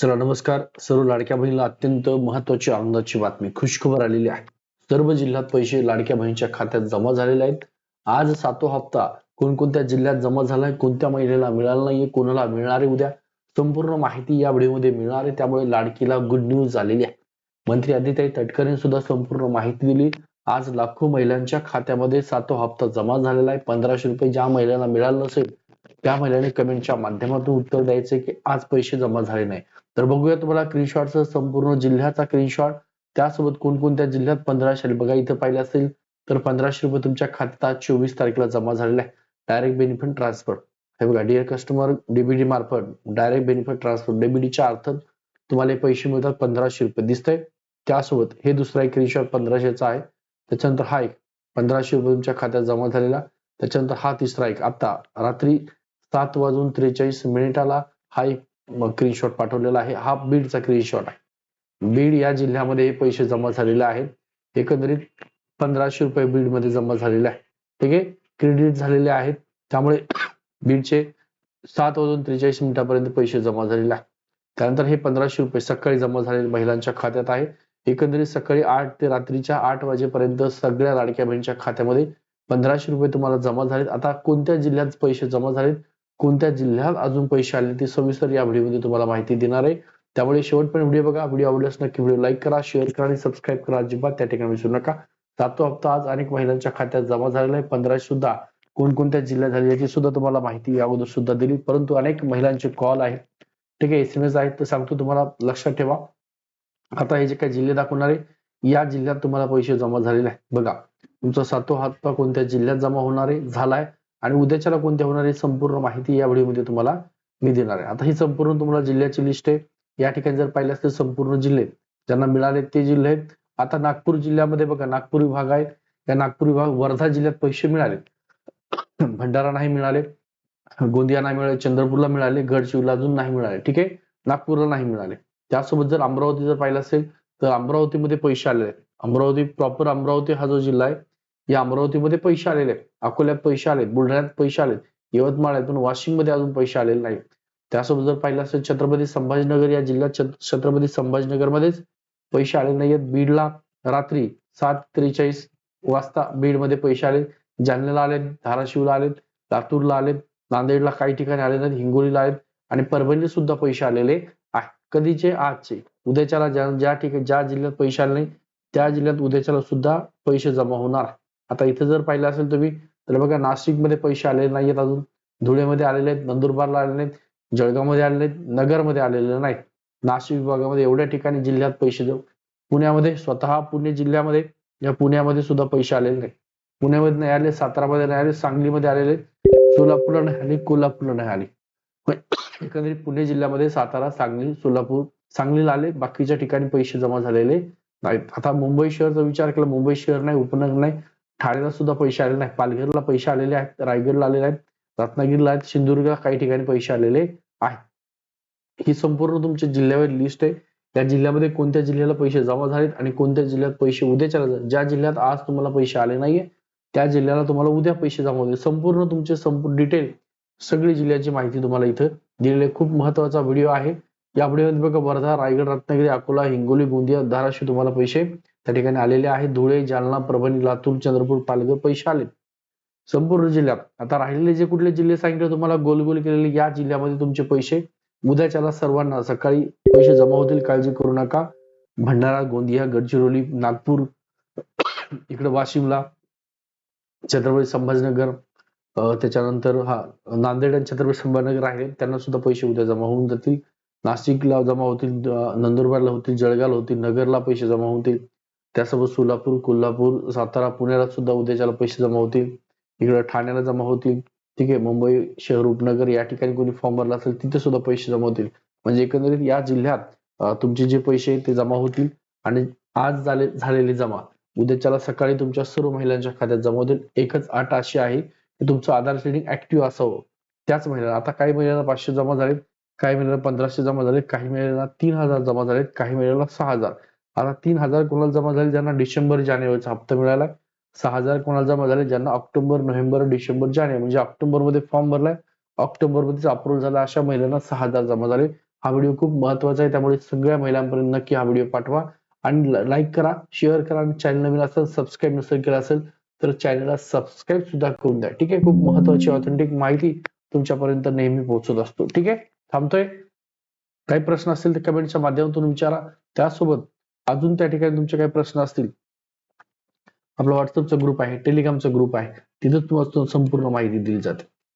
चला नमस्कार. सर्व लाडक्या बहिणीला अत्यंत महत्वाची आनंदाची बातमी. खुशखबर आलेली आहे. सर्व जिल्ह्यात पैसे लाडक्या बहिणीच्या खात्यात जमा झालेले आहेत. आज सातो हप्ता कोणकोणत्या जिल्ह्यात जमा झालाय कोणत्या महिलेला मिळाला नाहीये कोणाला मिळणार आहे उद्या? संपूर्ण माहिती या व्हिडिओमध्ये मिळणार आहे. त्यामुळे लाडकीला गुड न्यूज झालेली आहे. मंत्री आदित्य तटकरे सुद्धा संपूर्ण माहिती दिली. आज लाखो महिलांच्या खात्यामध्ये सातो हप्ता जमा झालेला आहे. पंधराशे रुपये ज्या महिलांना मिळालं नसेल त्या महिलांनी कमेंटच्या माध्यमातून उत्तर द्यायचे की आज पैसे जमा झाले नाही. तर बघूया तुम्हाला स्क्रीनशॉटचा संपूर्ण जिल्ह्याचा स्क्रीनशॉट त्यासोबत कोणकोणत्या जिल्ह्यात पंधराशे बघा इथं पाहिलं असेल तर पंधराशे रुपये तुमच्या खात्यात आज चोवीस तारखेला जमा झालेला आहे. डायरेक्ट बेनिफिट ट्रान्सफर हे बघा डिअर कस्टमर डीबीडी मार्फत डायरेक्ट बेनिफिट ट्रान्सफर डीबीडीच्या अर्थात तुम्हाला पैसे मिळतात पंधराशे रुपये. दिसतंय? त्यासोबत हे दुसरा एक स्क्रीनशॉट पंधराशेचा आहे. त्याच्यानंतर हा एक पंधराशे रुपये तुमच्या खात्यात जमा झालेला. त्याच्यानंतर हा तिसरा एक आता रात्री सात वाजून त्रेचाळीस मिनिटाला हा एक स्क्रीनशॉट पाठवलेला आहे. हा बीडचा स्क्रीनशॉट आहे. बीड या जिल्ह्यामध्ये हे पैसे जमा झालेले आहेत. एकंदरीत पंधराशे रुपये बीडमध्ये जमा झालेले आहे ठीक आहे? क्रेडिट झालेले आहेत. त्यामुळे बीडचे सात वाजून त्रेचाळीस मिनिटापर्यंत पैसे जमा झालेले आहेत. त्यानंतर हे पंधराशे रुपये सकाळी जमा झालेले महिलांच्या खात्यात आहे. एकंदरीत सकाळी आठ ते रात्रीच्या आठ वाजेपर्यंत सगळ्या लाडक्या बहिणीच्या खात्यामध्ये पंधराशे रुपये तुम्हाला जमा झालेत. आता कोणत्या जिल्ह्यात पैसे जमा झालेत? कोणत्या जिल्ह्यात अजून पैसे आले ते सविस्तर या व्हिडिओमध्ये तुम्हाला माहिती देणार आहे. त्यामुळे शेवटपर्यंत व्हिडिओ बघा. व्हिडिओ आवडल्यास नक्की व्हिडिओ लाईक करा शेअर करा आणि सबस्क्राईब करा. अजिबात त्या ठिकाणी विसरू नका. सातो हप्ता आज. अनेक महिलांच्या खात्यात जमा झालेला आहे. पंधराशे सुद्धा कोणकोणत्या जिल्ह्यात झाले याची सुद्धा तुम्हाला माहिती या अगोदर सुद्धा दिली. परंतु अनेक महिलांचे कॉल आहेत. ठीक आहे एस एम एस आहेत. तर सांगतो तुम्हाला लक्षात ठेवा. आता हे जे काही जिल्हे दाखवणार आहे या जिल्ह्यात तुम्हाला पैसे जमा झालेले आहेत. बघा. तुमचा सातो हप्ता कोणत्या जिल्ह्यात जमा होणार आहे झालाय आणि उद्याच्याला कोणत्या होणार आहे संपूर्ण माहिती या व्हिडिओमध्ये तुम्हाला मी देणार आहे. आता ही संपूर्ण तुम्हाला जिल्ह्याची लिस्ट आहे. या ठिकाणी जर पाहिलं असतील संपूर्ण जिल्हे ज्यांना मिळाले ते जिल्हे आहेत. आता नागपूर जिल्ह्यामध्ये बघा नागपूर विभाग आहे. या नागपूर विभाग वर्धा जिल्ह्यात पैसे मिळाले. भंडारा नाही मिळाले गोंदिया नाही मिळाले चंद्रपूरला मिळाले गडचिरोलीला अजून नाही मिळाले ठीक आहे? नागपूरला नाही मिळाले. त्यासोबत जर अमरावती जर पाहिलं असेल तर अमरावतीमध्ये पैसे आलेले अमरावती प्रॉपर अमरावती हा जो जिल्हा आहे या अमरावतीमध्ये पैसे आलेले आहेत. अकोल्यात पैसे आलेत बुलढाण्यात पैसे आलेत यवतमाळातून वाशिममध्ये अजून पैसे आलेले नाही त्यासोबत जर पाहिलं असेल छत्रपती संभाजीनगर या जिल्ह्यात छत्रपती संभाजीनगर मध्येच पैसे आले नाहीयेत. बीडला रात्री सात त्रेचाळीस वाजता बीडमध्ये पैसे आले जालन्याला आलेत धाराशिवला आलेत लातूरला आलेत नांदेडला काही ठिकाणी आले नाहीत हिंगोलीला आहेत आणि परभणीला सुद्धा पैसे आलेले आहे कधीचे? आजचे. उद्याच्याला ज्या ज्या ठिकाणी ज्या जिल्ह्यात पैसे आले नाही त्या जिल्ह्यात उद्याच्याला सुद्धा पैसे जमा होणार आता इथे जर पाहिलं असेल तुम्ही तर बघा नाशिकमध्ये पैसे आलेले नाहीयेत अजून. धुळेमध्ये आलेले आहेत नंदुरबारला आलेले नाहीत जळगावमध्ये आलेले आहेत नगरमध्ये आलेले नाहीत. नाशिक विभागामध्ये एवढ्या ठिकाणी जिल्ह्यात पैसे देऊ. पुण्यामध्ये स्वतः पुणे जिल्ह्यामध्ये या पुण्यामध्ये सुद्धा पैसे आलेले नाही पुण्यामध्ये नाही आले सातारामध्ये नाही आले सांगलीमध्ये आलेले सोलापूरला नाही आले कोल्हापूरला नाही आले. एकंदरीत पुणे जिल्ह्यामध्ये सातारा सांगली सोलापूर सांगलीला आले बाकीच्या ठिकाणी पैसे जमा झालेले नाहीत. आता मुंबई शहरचा विचार केला मुंबई शहर नाही उपनगर नाही. ठाण्याला सुद्धा पैसे आलेले नाही पालघरला पैसे आलेले आहेत. रायगडला आलेले आहेत. रत्नागिरीला आहेत. सिंधुदुर्गला काही ठिकाणी पैसे आलेले आहेत. ही संपूर्ण तुमच्या जिल्ह्यावर लिस्ट आहे. त्या जिल्ह्यामध्ये कोणत्या जिल्ह्याला पैसे जमा झालेत आणि कोणत्या जिल्ह्यात पैसे उद्याच्या ज्या जिल्ह्यात आज तुम्हाला पैसे आले नाहीये त्या जिल्ह्याला तुम्हाला उद्या पैसे जमा होते संपूर्ण तुमचे संपूर्ण डिटेल सगळी जिल्ह्याची माहिती तुम्हाला इथं दिलेली आहे. खूप महत्त्वाचा व्हिडिओ आहे. या व्हिडिओमध्ये बघा वर्धा रायगड रत्नागिरी अकोला हिंगोली गोंदिया धाराशिव तुम्हाला पैसे त्या ठिकाणी आलेले आहेत धुळे जालना परभणी लातूर चंद्रपूर पालघर पैसे आले. संपूर्ण जिल्ह्यात. आता राहिलेले जे कुठले जिल्हे सांगितले तुम्हाला गोल गोल केलेले या जिल्ह्यामध्ये तुमचे पैसे. उद्याच्याला सर्वांना सकाळी पैसे जमा होतील. काळजी करू नका. भंडारा गोंदिया गडचिरोली नागपूर इकडे वाशिमला छत्रपती संभाजीनगर त्याच्यानंतर हा नांदेड आणि छत्रपती संभाजीनगर आहे. त्यांना सुद्धा पैसे उद्या जमा होऊन जातील. नाशिकला जमा होतील नंदुरबारला होतील जळगावला होतील नगरला पैसे जमा होतील. त्यासोबत सोलापूर कोल्हापूर सातारा पुण्याला सुद्धा उद्याच्याला पैसे जमा होतील. इकडे ठाण्याला जमा होतील. ठीक आहे मुंबई शहर उपनगर या ठिकाणी कोणी फॉर्म भरला असेल तिथे सुद्धा पैसे जमा होतील. म्हणजे एकंदरीत या जिल्ह्यात तुमचे जे पैसे ते जमा होतील आणि आज झाले झालेले जमा. उद्याच्याला सकाळी तुमच्या सर्व महिलांच्या खात्यात जमा होतील. एकच आठ अशी आहे की तुमचं आधार सेडिंग ऍक्टिव्ह असावं. त्याच महिन्याला आता काही महिन्यांना पाचशे जमा झालेत काही महिन्याला पंधराशे जमा झाले काही महिन्याला तीन हजार जमा झालेत काही महिन्याला सहा हजार. आता तीन हजार कोणाला जमा झाले ज्यांना डिसेंबर जानेवारीचा हप्ता मिळाला. सहा हजार कोणाला जमा झाले ज्यांना ऑक्टोबर नोव्हेंबर डिसेंबर जानेवारी म्हणजे ऑक्टोबरमध्ये फॉर्म भरलाय. ऑक्टोबर मध्येच अप्रूव्ह झाला अशा महिलांना सहा हजार जमा झाले. हा व्हिडिओ खूप महत्त्वाचा आहे त्यामुळे सगळ्या महिलांपर्यंत नक्की हा व्हिडिओ पाठवा. आणि लाईक करा शेअर करा आणि चॅनल नवीन असेल सबस्क्राईब नसेल केलं असेल तर चॅनलला सबस्क्राईब सुद्धा करून द्या. ठीक आहे? खूप महत्वाची ऑथेंटिक माहिती तुमच्यापर्यंत नेहमी पोहोचत असतो. ठीक आहे? थांबतोय? काही प्रश्न असतील तर कमेंटच्या माध्यमातून विचारा. त्यासोबत अजून त्या ठिकाणी तुमचे काही प्रश्न असतील? आपला व्हॉट्सअपचा ग्रुप आहे टेलिग्रामचा ग्रुप आहे. तिथं तुम्हाला संपूर्ण माहिती दिली जाते.